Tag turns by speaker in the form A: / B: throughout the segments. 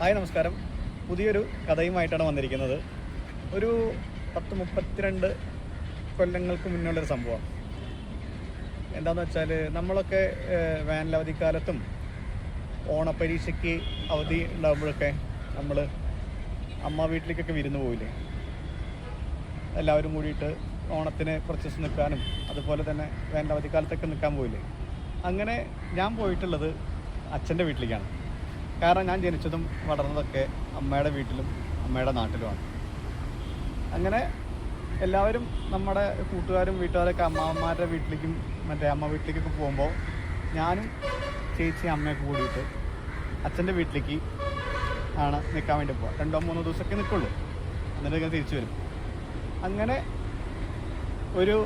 A: Hi നമസ്കാരം. പുതിയൊരു കഥയുമായിട്ടാണ് വന്നിരിക്കുന്നത്. ഒരു പത്ത് മുപ്പത്തിരണ്ട് കൊല്ലങ്ങൾക്ക് മുന്നുള്ളൊരു സംഭവം. എന്താണെന്ന് വെച്ചാൽ നമ്മളൊക്കെ വേനലവധിക്കാലത്തും ഓണപ്പരീക്ഷയ്ക്ക് അവധി ഉണ്ടാകുമ്പോഴൊക്കെ നമ്മൾ അമ്മ വീട്ടിലേക്കൊക്കെ വിരുന്ന് പോയില്ലേ എല്ലാവരും കൂടിയിട്ട് ഓണത്തിന് കുറച്ച് ദിവസം നിൽക്കാനും അതുപോലെ തന്നെ വേനലവധിക്കാലത്തൊക്കെ നിൽക്കാൻ പോയില്ലേ അങ്ങനെ ഞാൻ പോയിട്ടുള്ളത് അച്ഛന്റെ വീട്ടിലേക്കാണ്. കാരണം ഞാൻ ജനിച്ചതും വളർന്നതൊക്കെ അമ്മയുടെ വീട്ടിലും അമ്മയുടെ നാട്ടിലുമാണ്. അങ്ങനെ എല്ലാവരും നമ്മുടെ കൂട്ടുകാരും വീട്ടുകാരൊക്കെ അമ്മാവന്മാരുടെ വീട്ടിലേക്കും മറ്റേ അമ്മ വീട്ടിലേക്കൊക്കെ പോകുമ്പോൾ ഞാനും ചേച്ചി അമ്മയൊക്കെ കൂടിയിട്ട് അച്ഛന്റെ വീട്ടിലേക്ക് ആണ് നിൽക്കാൻ വേണ്ടി പോവുക. രണ്ടോ മൂന്നോ ദിവസമൊക്കെ നിൽക്കുള്ളൂ. എന്നിട്ട് ഇങ്ങനെ തിരിച്ചു വരും. അങ്ങനെ ഒരു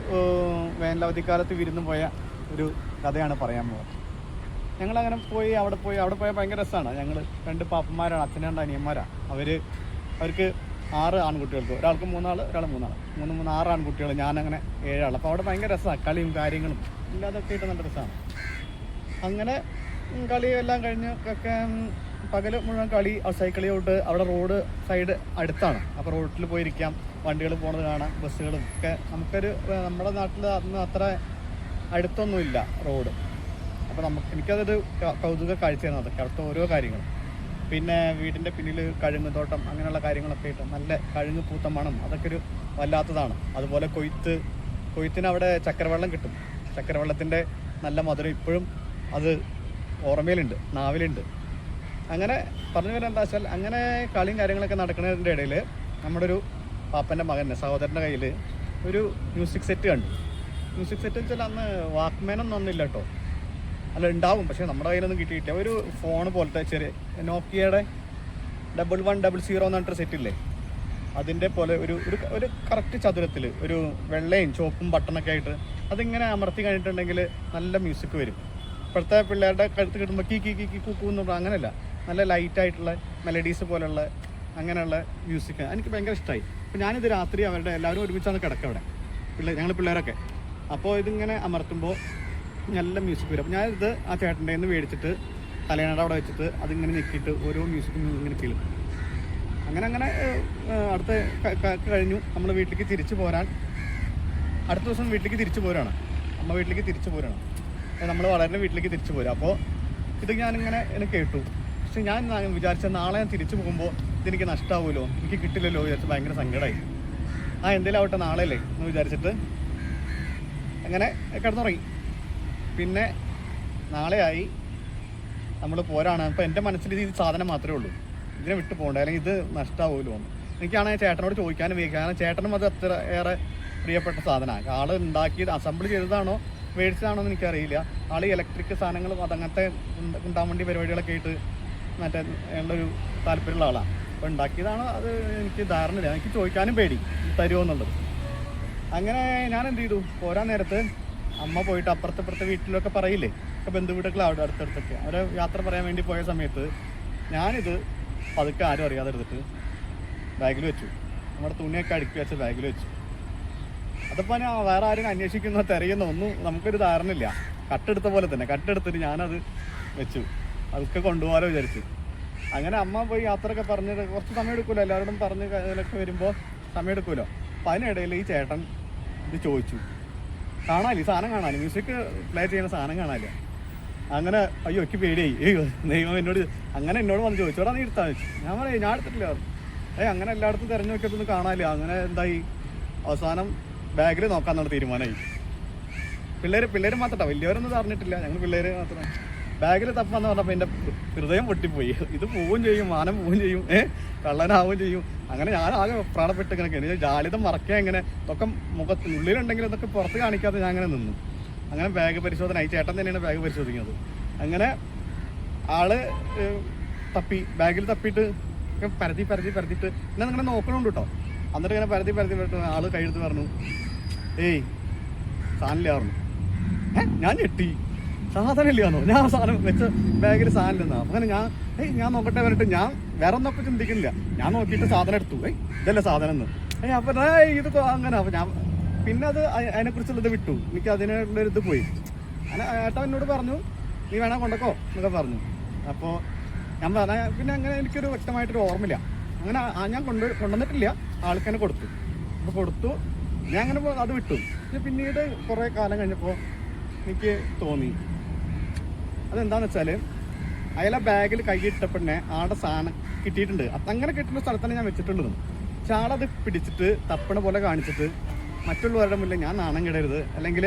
A: വേനലവധിക്കാലത്ത് വിരുന്ന് പോയ ഒരു കഥയാണ് പറയാൻ പോകുന്നത്. ഞങ്ങളങ്ങനെ പോയി അവിടെ പോയി അവിടെ പോയാൽ ഭയങ്കര രസമാണ് ഞങ്ങൾ രണ്ട് പാപ്പന്മാരാണ് അച്ഛനും രണ്ട് അനിയന്മാരാണ് അവർ അവർക്ക് ആറ് ആൺകുട്ടികൾക്ക്. ഒരാൾക്ക് മൂന്നാൾ ഒരാൾ മൂന്നാൾ മൂന്ന് മൂന്ന് ആറ് ആൺകുട്ടികൾ ഞാനങ്ങനെ ഏഴാൾ അപ്പോൾ അവിടെ ഭയങ്കര രസമാണ് കളിയും കാര്യങ്ങളും ഇല്ലാതൊക്കെ ആയിട്ട് നല്ല രസമാണ് അങ്ങനെ കളി എല്ലാം കഴിഞ്ഞ് ഒക്കെ പകൽ മുഴുവൻ കളി സൈക്കിളി തൊട്ട് അവിടെ റോഡ് സൈഡ് അടുത്താണ്. അപ്പോൾ റോഡിൽ പോയിരിക്കാം. വണ്ടികൾ പോണത് കാണാം ബസ്സുകളും ഒക്കെ. നമുക്കൊരു നമ്മുടെ നാട്ടിൽ അന്ന് അത്ര അടുത്തൊന്നുമില്ല റോഡ്. അപ്പോൾ നമുക്ക് എനിക്കതൊരു കൗതുക കാഴ്ചയാണ് അതൊക്കെ അവിടുത്തെ ഓരോ കാര്യങ്ങളും പിന്നെ വീടിന്റെ പിന്നിൽ കഴുങ്ങ് തോട്ടം അങ്ങനെയുള്ള കാര്യങ്ങളൊക്കെ ആയിട്ട് നല്ല കഴുങ്ങ് പൂത്ത മണം അതൊക്കെ ഒരു വല്ലാത്തതാണ്. അതുപോലെ കൊയ്ത്ത് കൊയ്ത്തിന് അവിടെ ചക്കരവെള്ളം കിട്ടും. ചക്കരവെള്ളത്തിന്റെ നല്ല മധുരം ഇപ്പോഴും അത് ഓർമ്മയിലുണ്ട് നാവിലുണ്ട്. അങ്ങനെ പറഞ്ഞു വരാൻ എന്താ വെച്ചാൽ അങ്ങനെ കളിയും കാര്യങ്ങളൊക്കെ നടക്കുന്നതിന്റെ ഇടയിൽ നമ്മുടെ ഒരു പാപ്പന്റെ മകന്റെ സഹോദരന്റെ കയ്യിൽ ഒരു മ്യൂസിക് സെറ്റ് കണ്ടു. മ്യൂസിക് സെറ്റ് വെച്ചാൽ അന്ന് വാക്ക്മാനൊന്നും ഒന്നുമില്ല കേട്ടോ. അല്ല ഉണ്ടാവും. പക്ഷേ നമ്മുടെ കയ്യിലൊന്നും കിട്ടിയിട്ടില്ല. ഒരു ഫോൺ പോലത്തെ ചെറിയ നോക്കിയയുടെ ഡബിൾ വൺ ഡബിൾ സീറോ എന്ന് പറഞ്ഞിട്ട് സെറ്റ് ഇല്ലേ? അതിന്റെ പോലെ ഒരു ഒരു ഒരു കറക്റ്റ് ചതുരത്തിൽ ഒരു വെള്ളയും ചുവപ്പും ബട്ടണൊക്കെ ആയിട്ട് അതിങ്ങനെ അമർത്തി കഴിഞ്ഞിട്ടുണ്ടെങ്കിൽ നല്ല മ്യൂസിക് വരും. ഇപ്പോഴത്തെ പിള്ളേരുടെ കഴുത്ത് കിട്ടുമ്പോൾ കീ കീ കീ കീ കുക്കു എന്ന് പറഞ്ഞാൽ അങ്ങനെയല്ല. നല്ല ലൈറ്റായിട്ടുള്ള മെലഡീസ് പോലുള്ള അങ്ങനെയുള്ള മ്യൂസിക് എനിക്ക് ഭയങ്കര ഇഷ്ടമായി അപ്പോൾ ഞാനിത് രാത്രി അവരുടെ എല്ലാവരും ഒരുമിച്ചാണ് കിടക്കുക അവിടെ. പിള്ളേർ ഞങ്ങൾ പിള്ളേരൊക്കെ. അപ്പോൾ ഇതിങ്ങനെ അമർത്തുമ്പോൾ നല്ല മ്യൂസിക് വരും. അപ്പോൾ ഞാനിത് ആ ചേട്ടന്റെ നിന്ന് മേടിച്ചിട്ട് തലേണയുടെ അവിടെ വെച്ചിട്ട് അതിങ്ങനെ ഞെക്കിയിട്ട് ഓരോ മ്യൂസിക്കും ഇങ്ങനെ കേളും. അങ്ങനെ അങ്ങനെ അടുത്ത കഴിഞ്ഞു. നമ്മൾ വീട്ടിലേക്ക് തിരിച്ചു പോരാൻ. അടുത്ത ദിവസം വീട്ടിലേക്ക് തിരിച്ചു പോരാണ് അമ്മ വീട്ടിലേക്ക് തിരിച്ചു പോരാണ് നമ്മൾ വളരെ വീട്ടിലേക്ക് തിരിച്ചു പോരാ. അപ്പോൾ ഇത് ഞാനിങ്ങനെ എന്നെ കേട്ടു. പക്ഷെ ഞാൻ വിചാരിച്ച നാളെ ഞാൻ തിരിച്ചു പോകുമ്പോൾ ഇതെനിക്ക് നഷ്ടമാവുമല്ലോ എനിക്ക് കിട്ടില്ലല്ലോ വിചാരിച്ച് ഭയങ്കര സങ്കടമായി ആ എന്തേലും ആവട്ടെ നാളെ അല്ലേ എന്ന് വിചാരിച്ചിട്ട് അങ്ങനെ കിടന്നുറങ്ങി. പിന്നെ നാളെയായി നമ്മൾ പോരാണ്. അപ്പോൾ എന്റെ മനസ്സിൽ ഇത് സാധനം മാത്രമേ ഉള്ളൂ. ഇതിനെ വിട്ടു പോകണ്ട. അല്ലെങ്കിൽ ഇത് നഷ്ടമാവുമല്ലോ എന്ന്. എനിക്കാണെങ്കിൽ ചേട്ടനോട് ചോദിക്കാനും വയ്ക്കുക കാരണം ചേട്ടനും അത് അത്ര ഏറെ പ്രിയപ്പെട്ട സാധനമാണ് ആൾ ഉണ്ടാക്കിയത് അസംബിൾ ചെയ്തതാണോ മേടിച്ചതാണോ എന്ന് എനിക്കറിയില്ല. ആൾ ഇലക്ട്രിക് സാധനങ്ങളും അതങ്ങനത്തെ ഉണ്ടാകാൻ വേണ്ടി പരിപാടികളൊക്കെ ആയിട്ട് മറ്റേ ഉള്ളൊരു താല്പര്യമുള്ള ആളാണ് അപ്പോൾ ഉണ്ടാക്കിയതാണോ അത് എനിക്ക് ധാരണയില്ല. എനിക്ക് ചോദിക്കാനും പേടി. തരുമോ എന്നുള്ളത്. അങ്ങനെ ഞാൻ എന്ത് ചെയ്തു? പോരാൻ നേരത്ത് അമ്മ പോയിട്ട് അപ്പുറത്തെ ഇപ്പുറത്തെ വീട്ടിലൊക്കെ പറയില്ലേ? ഒക്കെ ബന്ധുവീട്ടൊക്കെ അവിടെ അടുത്തടുത്തൊക്കെ. അവരെ യാത്ര പറയാൻ വേണ്ടി പോയ സമയത്ത് ഞാനിത് പതുക്കെ ആരും അറിയാതെ എടുത്തിട്ട് ബാഗിൽ വെച്ചു. നമ്മുടെ തുണിയൊക്കെ അടുക്കി വെച്ച ബാഗിൽ വെച്ചു. അതപ്പോൾ ഞാൻ വേറെ ആരും അന്വേഷിക്കുന്നോ തിരയുന്നോ. ഒന്നും നമുക്കൊരു ധാരണയില്ല. കട്ടെടുത്ത പോലെ തന്നെ. കട്ടെടുത്തിട്ട് ഞാനത് വെച്ചു. അതൊക്കെ കൊണ്ടുപോകാലോ വിചാരിച്ചു. അങ്ങനെ അമ്മ പോയി യാത്രയൊക്കെ പറഞ്ഞ് കുറച്ച് സമയം എടുക്കുമല്ലോ എല്ലാവരോടും പറഞ്ഞ് ഇതിലൊക്കെ വരുമ്പോൾ സമയം എടുക്കുമല്ലോ അപ്പം അതിനിടയിൽ ഈ ചേട്ടൻ ഇത് ചോദിച്ചു. കാണാനില്ല ഈ സാധനം കാണാനില്ല. മ്യൂസിക് പ്ലേ ചെയ്യുന്ന സാധനം കാണാനില്ല. അങ്ങനെ അയ്യോ എനിക്ക് പേടിയായി. അയ്യോ ദൈവം എന്നോട് അങ്ങനെ എന്നോട് വന്ന് ചോദിച്ചോടാ നീ എടുത്താൽ ഞാൻ പറയാം ഞാൻ എടുത്തിട്ടില്ല. ഏ അങ്ങനെ എല്ലായിടത്തും തിരഞ്ഞു നോക്കിയതൊന്നും കാണാനില്ല. അങ്ങനെ എന്തായി? അവസാനം ബാഗിൽ നോക്കാന്നാണ് തീരുമാനമായി. പിള്ളേർ പിള്ളേർ മാത്രട്ടോ വലിയവരൊന്നും അറിഞ്ഞിട്ടില്ല. ഞങ്ങൾ പിള്ളേർ മാത്രം. ബാഗിൽ തപ്പാന്ന് പറഞ്ഞപ്പോൾ എന്റെ ഹൃദയം പൊട്ടിപ്പോയി. ഇത് പോവുകയും ചെയ്യും മാനം പോവുകയും ചെയ്യും ഏഹ് കള്ളനാവുകയും ചെയ്യും. അങ്ങനെ ഞാൻ ആകെ പ്രാണപ്പെട്ട് ഇങ്ങനെ ജാലിതം മറക്കാൻ ഇങ്ങനെ ഇതൊക്കെ മുഖത്ത് ഉള്ളിലുണ്ടെങ്കിൽ ഇതൊക്കെ പുറത്ത് കാണിക്കാതെ ഞാൻ അങ്ങനെ നിന്നു. അങ്ങനെ ബാഗ് പരിശോധന ഈ ചേട്ടൻ തന്നെയാണ് ബാഗ് പരിശോധിക്കുന്നത്. അങ്ങനെ ആൾ തപ്പി ബാഗിൽ തപ്പിയിട്ട് പരതി പരതി പരതിയിട്ട് എന്നെ നിങ്ങനെ നോക്കണുണ്ട് കേട്ടോ എന്നിട്ട് ഇങ്ങനെ പരതി പരതി പരത്തി ആൾ കഴിഞ്ഞു പറഞ്ഞു ഏയ് സാധനമില്ല പറഞ്ഞു ഏ ഞാൻ ഞെട്ടി. സാധനം ഇല്ലാന്നോ ഞാൻ സാധനം വെച്ച ബാഗിൽ സാധനം ഇല്ലെന്നാ. അങ്ങനെ ഞാൻ ഏയ് ഞാൻ നോക്കട്ടെ പറഞ്ഞിട്ട് ഞാൻ വേറെ ഒന്നൊക്കെ ചിന്തിക്കുന്നില്ല. ഞാൻ നോക്കിയിട്ട് സാധനം എടുത്തു. ഏയ് ഇതല്ലേ സാധനം എന്ന്. ഏയ് അപ്പം ഇത് അങ്ങനെ. അപ്പം ഞാൻ പിന്നെ അത് അതിനെക്കുറിച്ചുള്ളത് വിട്ടു. എനിക്ക് അതിനുള്ളൊരു ഇത് പോയി. അങ്ങനെ ഏട്ടൻ എന്നോട് പറഞ്ഞു നീ വേണേ കൊണ്ടക്കോ എന്നൊക്കെ പറഞ്ഞു. അപ്പോൾ ഞാൻ പറഞ്ഞ പിന്നെ അങ്ങനെ എനിക്കൊരു വ്യക്തമായിട്ടൊരു ഓർമ്മയില്ല. അങ്ങനെ ഞാൻ കൊണ്ട് കൊണ്ടുവന്നിട്ടില്ല. ആൾക്ക് കൊടുത്തു. അപ്പോൾ കൊടുത്തു. ഞാൻ അങ്ങനെ അത് വിട്ടു. പിന്നെ പിന്നീട് കുറേ കാലം കഴിഞ്ഞപ്പോൾ എനിക്ക് തോന്നി. അതെന്താന്ന് വെച്ചാൽ അയാളെ ബാഗിൽ കൈയിട്ടപ്പെടനെ ആടെ സാധനം കിട്ടിയിട്ടുണ്ട്. അങ്ങനെ കിട്ടുന്ന സ്ഥലത്താണ് ഞാൻ വെച്ചിട്ടുള്ളത്. പക്ഷെ ആളത് പിടിച്ചിട്ട് തപ്പണ പോലെ കാണിച്ചിട്ട് മറ്റുള്ളവരുടെ മുന്നിൽ ഞാൻ നാണം കിടരുത്. അല്ലെങ്കിൽ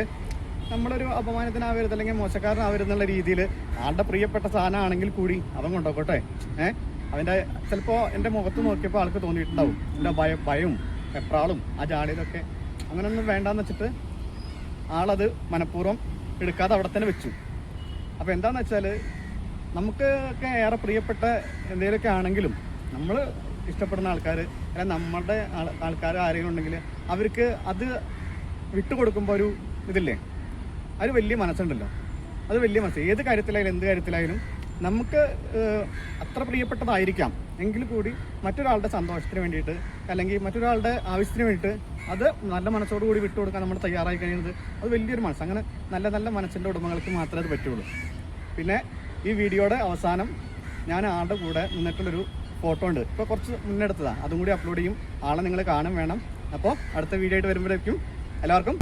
A: നമ്മളൊരു അപമാനത്തിനാവരുത് അല്ലെങ്കിൽ മോശക്കാരനാവരുത് എന്നുള്ള രീതിയിൽ ആളുടെ പ്രിയപ്പെട്ട സാധനമാണെങ്കിൽ കൂടി അവൻ കൊണ്ടോക്കോട്ടെ. ഏഹ് അവന്റെ ചിലപ്പോൾ എന്റെ മുഖത്ത് നോക്കിയപ്പോൾ ആൾക്ക് തോന്നിയിട്ടുണ്ടാവും. എന്റെ ഭയ ഭയവും എപ്രാളും ആ ജാളിയിലൊക്കെ അങ്ങനെയൊന്നും വേണ്ടാന്ന് വെച്ചിട്ട് ആളത് മനഃപൂർവം എടുക്കാതെ അവിടെ തന്നെ വെച്ചു. അപ്പോൾ എന്താണെന്ന് വെച്ചാൽ നമുക്ക് ഒക്കെ ഏറെ പ്രിയപ്പെട്ട എന്തെങ്കിലുമൊക്കെ ആണെങ്കിലും നമ്മൾ ഇഷ്ടപ്പെടുന്ന ആൾക്കാർ അല്ലെങ്കിൽ നമ്മളുടെ ആൾക്കാർ ആരെങ്കിലും ഉണ്ടെങ്കിൽ അവർക്ക് അത് വിട്ടുകൊടുക്കുമ്പോൾ ഒരു ഇതില്ലേ? അത് വലിയ മനസ്സുണ്ടല്ലോ. അത് വലിയ മനസ്സ്. ഏത് കാര്യത്തിലായാലും എന്ത് കാര്യത്തിലായാലും നമുക്ക് അത്ര പ്രിയപ്പെട്ടതായിരിക്കാം. എങ്കിൽ കൂടി മറ്റൊരാളുടെ സന്തോഷത്തിന് വേണ്ടിയിട്ട് അല്ലെങ്കിൽ മറ്റൊരാളുടെ ആവശ്യത്തിന് വേണ്ടിയിട്ട് അത് നല്ല മനസ്സോടുകൂടി വിട്ടുകൊടുക്കാൻ നമ്മൾ തയ്യാറായി കഴിയുന്നത് അത് വലിയൊരു മനസ്സ്. അങ്ങനെ നല്ല നല്ല മനസ്സിന്റെ ഉടമകൾക്ക് മാത്രമേ അത് പറ്റുള്ളൂ. പിന്നെ ഈ വീഡിയോയുടെ അവസാനം ഞാൻ ആളുടെ കൂടെ നിന്നിട്ടുള്ളൊരു ഫോട്ടോ ഉണ്ട്. ഇപ്പോൾ കുറച്ച് മുന്നെടുത്തതാണ് അതും കൂടി അപ്ലോഡ് ചെയ്യും. ആളെ നിങ്ങൾ കാണും വേണം. അപ്പോൾ അടുത്ത വീഡിയോ ആയിട്ട് വരുമ്പോഴേക്കും എല്ലാവർക്കും